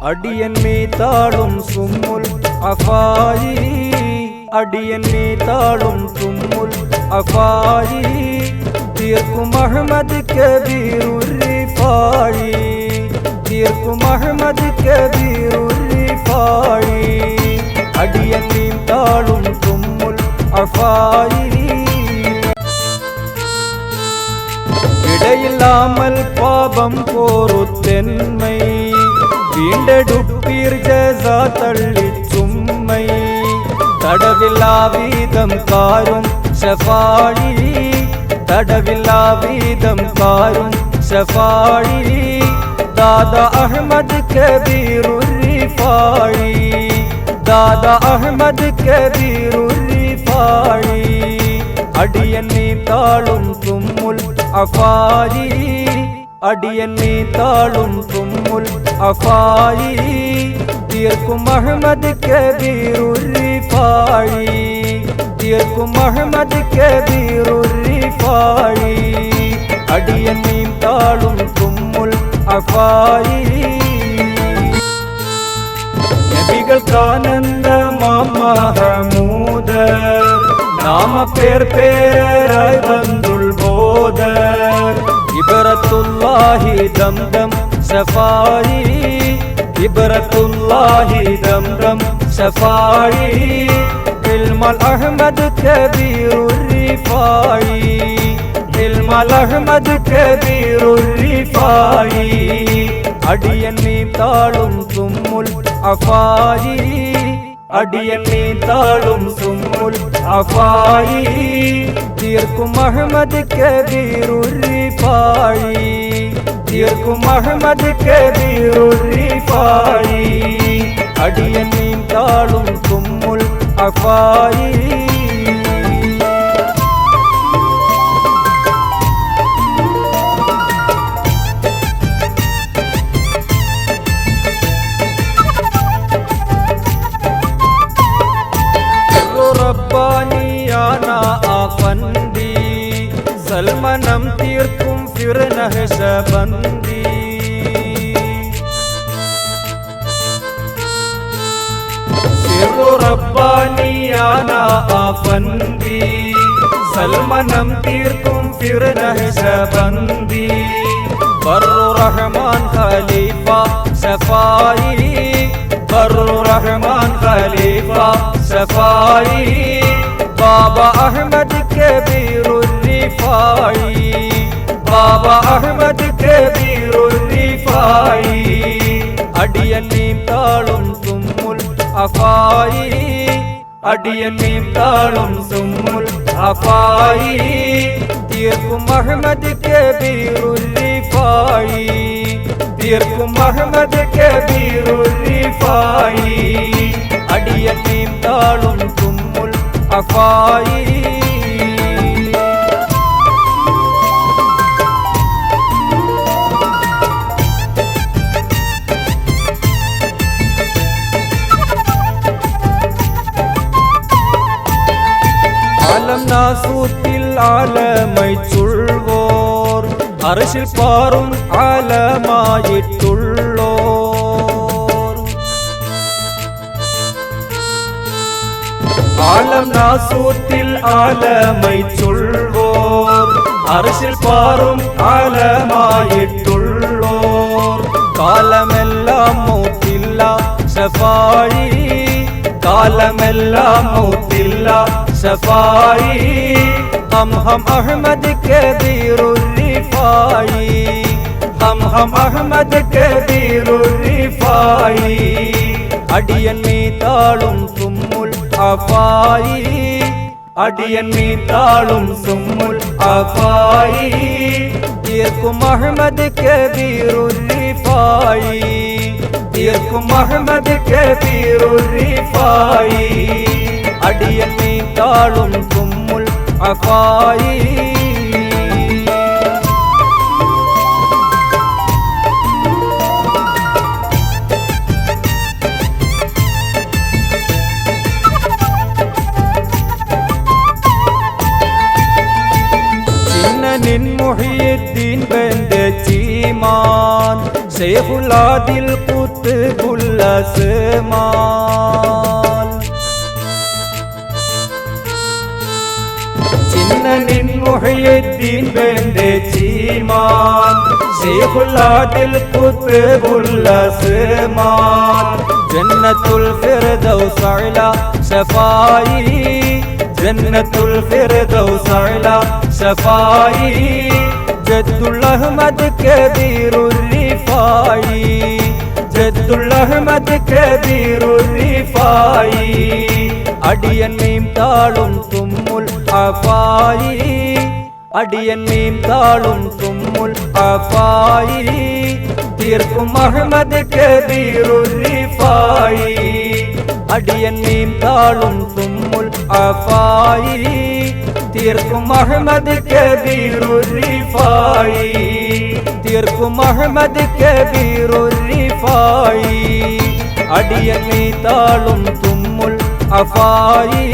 அடியன் மீதாளும் சும்முல் அஃபாயி அடியன் மீதாளும் சும்முல் அஃபாயி தீர்க்கும் அகமது கபீருரி பாழி தீர்க்கும் அகமது கபீருரி பாழி. அடியன் மீதாளும் சும்முல் அஃபாயி. இடையில்லாமல் பாபம் போரு தென்மை വീണ്ടെടുപ്പീർ ജസ തള്ളി ചുമ്മൈ തടവില്ലാവീതം കാരും ഷഫാഴി തടവില്ലാവീതം കാരും ഷഫാഴി ദാദ അഹമ്മദ് കബീറുരിഫാഴി ദാദ അഹമ്മദ് കബീറുരിഫാഴി അടിയന്നീ താളും തുമ്മുൽ അഫായി അടിയന്നീ താളും തുമ്മുൽ അഫായി തീർക്കും അഹമ്മദ് കബീറുരിഫായി തീർക്കും അഹമ്മദ് അടിയൻ അടിയന്നീ താളും തുമ്മുൽ അഫായി. നബികൾക്കാനന്ദമഹമൂദ നാമ പേർ പേരായി ബന്ധുൽ الله دمدم سفاري عبرة الله دم سفاري علم الأحمد كبير الرفاعي علم الأحمد كبير الرفاع. அடியன்னே தாழும் தும்முல் அஃபாயி அடியன்னே தாழும் தும்முல் அஃபாயி தீர்க்கும் அகமது கபீருரிபா இருக்கும் அகமதுக்கு தீருரிபாயி அடியனின் தாளும் கும்முல் அஃபாயி ரப்பானியானா ஆ பந்தி சல்மனம் தீர்க்கும் किरणः सबन्दी ரப்பானியானா ஆபந்தி சல்மனம் தீர்க்கும் பிரநஹசபந்தி பர்ரு ரஹமான் ஹலீஃபா சஃபாயி பர்ரு ரஹமான் ஹலீஃபா சஃபாயி பாபா அஹமது கபீருன்னிஃபாயி ബാബ അഹമ്മദ് കബീറുരിഫായി അടിയന്നീം താളും സുമ്മുൽ അഫായി. അടിയന്നീം താളും സുമ്മുൽ അഫായി. തീർക്കും അഹമ്മദ് കബീറുരിഫായി തീർക്കും അഹമ്മദ് കബീറുരിഫായി അടിയന്നീം താളും സുമ്മുൽ അഫായി. கூத்தில் ஆலமை சொல்வோர். அரசில் பாரும் ஆலமாயிட்டுள்ளோர் ஆலம் நாசூத்தில் ஆலமை சொல்வோர். அரசில் பாரும் ஆலமாயிட்டுள்ளோர் காலமெல்லாம் மூத்தில்லா செபாழி காலமெல்லாம் மூத்தில்லா കാലമെല്ലാം മൂത്തില്ല ഷഫായി ഹം ഹം അഹമ്മദ് കബീറുരിഫായി ഹം ഹം അഹമ്മദ് കബീറുരിഫായി അടിയന്നീ താളും സുമ്മുൽ അഫായി അടിയന്നീ താളും സുമ്മുൽ അഫായി തീർക്കും അഹമ്മദ് കബീറുരിഫായി തീർക്കും അഹമ്മദ് കബീറുരിഫായി അടിയന്നീ தாழும் கும்முல் அஃபாயி من محي الدين بند تيمان سيف العدل قطب الأسمان മുഹയ്യദ്ദീൻ വേണ്ടേ ചീമാൻ. ശൈഖുല്ലാദിൽ കുത്തുബുൽ അസ്മാൻ ജന്നത്തുൽ ഫിർദൗസ് അല ശഫായി. ജന്നത്തുൽ ഫിർദൗസ് അല ശഫായി. ജദ്ദുൽ അഹ്മദ് കബീറുർ റിഫായി ജദ്ദുൽ അഹ്മദ് കബീറുർ റിഫായി അടിയൻ മീം താളും തുമ്മുൽ അഫായി അടിയൻ മീം താളും തുമ്മുൽ അഫായി തീർക്കും അഹമ്മദ് കബീറുർ റിഫായി അടിയൻ മീം താളും തുമ്മുൽ അഫായി തീർക്കും അഹമ്മദ് കബീറുർ റിഫായി തീർക്കും അഹമ്മദ് കബീറുർ റിഫായി അടിയൻ നീ താളും തുമ്മുൽ അഫായി